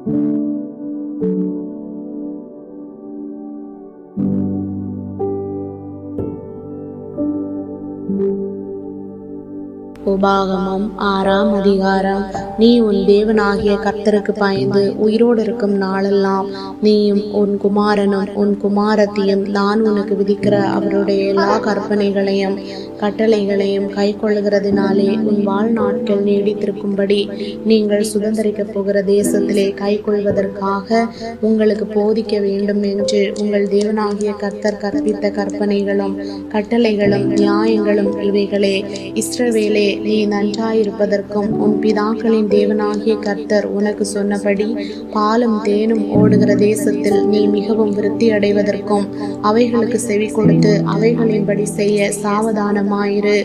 உபாகமம் ஆறாம் அதிகாரம். நீ உன் தேவனாகிய கர்த்தருக்கு பயந்து உயிரோடு இருக்கும் நாளெல்லாம் நீயும் உன் குமாரனும் உன் குமாரத்தையும் நான் உனக்கு விதிக்கிற அவருடைய எல்லா கற்பனைகளையும் கட்டளைகளையும் கை கொள்ளுகிறதினாலே உன் வாழ்நாட்கள் நீடித்திருக்கும்படி நீங்கள் சுதந்திரிக்க போகிற தேசத்திலே கை கொள்வதற்காக உங்களுக்கு போதிக்க வேண்டும் என்று உங்கள் தேவனாகிய கர்த்தர் கற்பித்த கற்பனைகளும் கட்டளைகளும் நியாயங்களும் இவைகளே. இஸ்ரவேலே நீ நன்றாயிருப்பதற்கும் உன் பிதாக்களின் தேவனாகிய கர்த்தர் உனக்கு சொன்னபடி பாலும் தேனும் ஓடுகிற தேசத்தில் நீ மிகவும் விருத்தி அடைவதற்கும் அவைகளுக்கு செவி கொடுத்து அவைகளின்படி செய்ய சாவதானமாயிரு.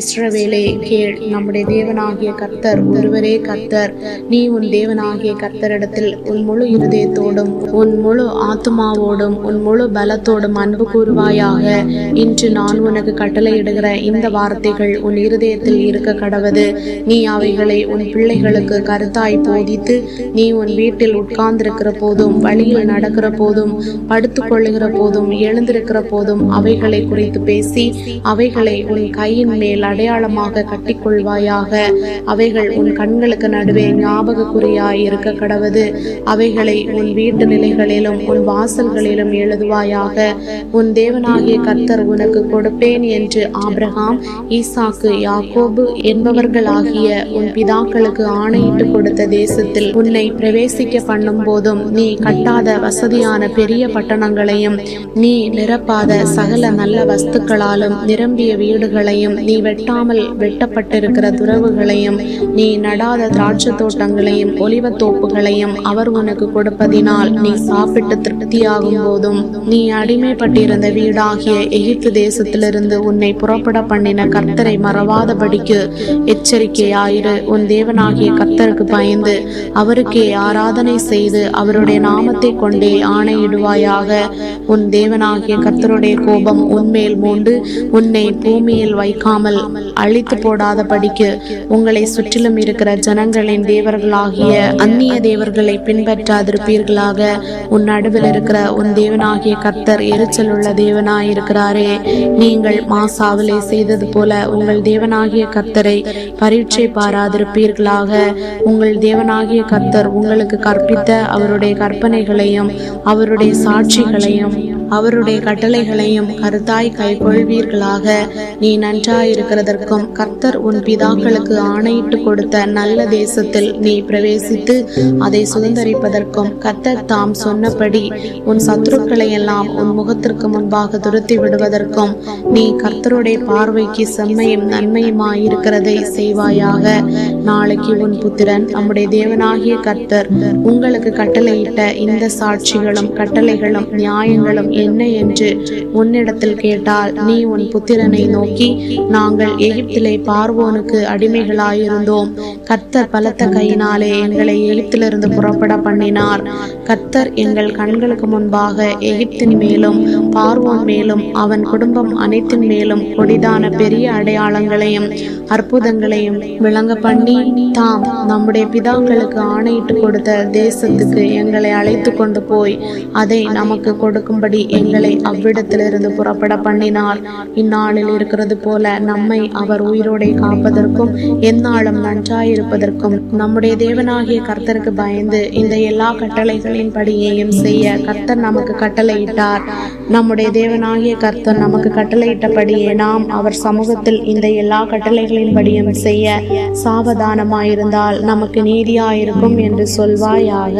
இஸ்ரவேலே கேள் நம்முடைய தேவனாகிய கர்த்தர் ஒருவரே கர்த்தர். நீ உன் தேவனாகிய கர்த்தரிடத்தில் உன் முழு இருதயத்தோடும் உன் முழு ஆத்துமாவோடும் உன் முழு பலத்தோடும் அன்பு கூறுவாயாக. இன்று நான் உனக்கு கட்டளையிடுகிற இந்த வார்த்தைகள் உன் இருதயத்தில் இருக்க கடவது. நீ அவைகளை உன் பிள்ளைகளுக்கு கருத்தாய் போதித்து நீ உன் வீட்டில் உட்கார்ந்திருக்கிற போதும் வழியில் நடக்கிற போதும் படுத்துக்கொள்ளுகிற போதும் எழுந்திருக்கிற போதும் அவைகளை குறித்து பேசி அவைகளை உன் கையின் மேல் அடையாளமாக கட்டிக்கொள்வாயாக. அவைகள் உன் கண்களுக்கு நடுவே ஞாபக குறியாய் இருக்க கடவது. அவைகளை உன் வீட்டு நிலைகளிலும் உன் வாசல்களிலும் எழுதுவாயாக. உன் தேவனாகிய கர்த்தர் உனக்கு கொடுப்பேன் என்று ஆபிரகாம் ஈசாக்கு யாக்கோபு என்பவர்களாகிய உன் பிதாக்களுக்கு ஆணையிட்டு கொடுத்த தேசத்தில் உன்னை பிரவேசிக்க பண்ணும் போதும் நீ கட்டாத வசதியான பெரிய பட்டணங்களையும் நீ நிரப்பாத சகல நல்ல வஸ்துக்களாலும் நிரம்பிய வீடுகளையும் நீ வெட்டாமல் வெட்டப்பட்டிருக்கிற துறவுகளையும் நீ நடாத திராட்சை தோட்டங்களையும் ஒலிவத் தோப்புகளையும் அவர் உனக்கு கொடுப்பதினால் நீ சாப்பிட்டு திருப்தியாகும் போதும் நீ அடிமைப்பட்டிருந்த வீடாகிய எகிப்து தேசத்திலிருந்து உன்னை புறப்பட பண்ணின கர்த்தரை மறவாதபடிக்கு எச்சரிக்கையாயிரு. உன் தேவனாகிய கத்தருக்கு பயந்து அவருக்கே ஆராதனை செய்து அவருடைய நாமத்தை கொண்டே ஆணையிடுவாயாக. உன் தேவனாகிய கர்த்தருடைய கோபம் உன்மேல் மூண்டு உன்னை பூமியில் வைக்காமல் அழித்து போடாத படிக்கு உங்களை சுற்றிலும் இருக்கிற ஜனங்களின் தேவர்களாகிய அந்நிய தேவர்களை பின்பற்றாதிருப்பீர்களாக. உன் நடுவில் இருக்கிற உன் தேவனாகிய கர்த்தர் எரிச்சல் உள்ள தேவனாயிருக்கிறாரே. நீங்கள் மாசாவிலே செய்தது போல உங்கள் தேவனாகிய கர்த்தரை பரீட்சை பாராதிருப்பீர்களாக. உங்கள் தேவனாகிய கர்த்தர் உங்களுக்கு கற்பித்த அவருடைய கற்பனைகளையும் அவருடைய சாட்சிகளையும் அவருடைய கட்டளைகளையும் கருத்தாய் கைகொள்வீர்களாக நீ நன்றாயிருக்கிறதற்கும் கர்த்தர் உன் பிதாக்களுக்கு ஆணையிட்டு கொடுத்த நல்ல தேசத்தில் நீ பிரவேசித்து அதை சுதந்தரிப்பதற்கும் கர்த்தர் தாம் சொன்னபடி உன் சத்துருக்களை எல்லாம் உன் முகத்திற்கு முன்பாக துரத்தி விடுவதற்கும் நீ கர்த்தருடைய பார்வைக்கு செம்மையும் நன்மையுமாயிருக்கிறதை செய்வாயாக. நாளைக்கு உன் புத்திரன் நம்முடைய தேவனாகிய கர்த்தர் உங்களுக்கு கட்டளையிட்ட இந்த சாட்சிகளும் கட்டளைகளும் நியாயங்களும் என்ன என்று உன்னிடத்தில் கேட்டால் நீ உன் புத்திரனை நோக்கி நாங்கள் எகிப்திலே பார்வோனுக்கு அடிமைகளாயிருந்தோம். கத்தர் பலத்த கையினாலே எங்களை எகிப்திலிருந்து புறப்பட பண்ணினார். கத்தர் எங்கள் கண்களுக்கு முன்பாக எகிப்தின் மேலும் பார்வோன் மேலும் அவன் குடும்பம் அனைத்தின் மேலும் கொடிதான பெரிய அடையாளங்களையும் அற்புதங்களையும் விளங்க பண்ணி தாம் நம்முடைய பிதாக்களுக்கு ஆணையிட்டு கொடுத்த தேசத்துக்கு எங்களை அழைத்து கொண்டு போய் அதை நமக்கு கொடுக்கும்படி எங்களை அவ்விடத்திலிருந்து புறப்பட பண்ணினார் இந்நாளில் இருக்கிறது போல நம்மை அவர் உயிரோடே காப்பதற்கும் எந்நாளும் நன்றாயிருப்பதற்கும் நம்முடைய தேவனாகிய கர்த்தருக்கு பயந்து இந்த எல்லா கட்டளைகளின் படியையும் செய்ய கர்த்தர் நமக்கு கட்டளையிட்டார். நம்முடைய தேவனாகிய கர்த்தர் நமக்கு கட்டளையிட்டபடியே நாம் அவர் சமூகத்தில் இந்த எல்லா கட்டளைகளின்படியும் செய்ய சாவதானமாயிருந்தால் நமக்கு நீதியாயிருக்கும் என்று சொல்வாயாக.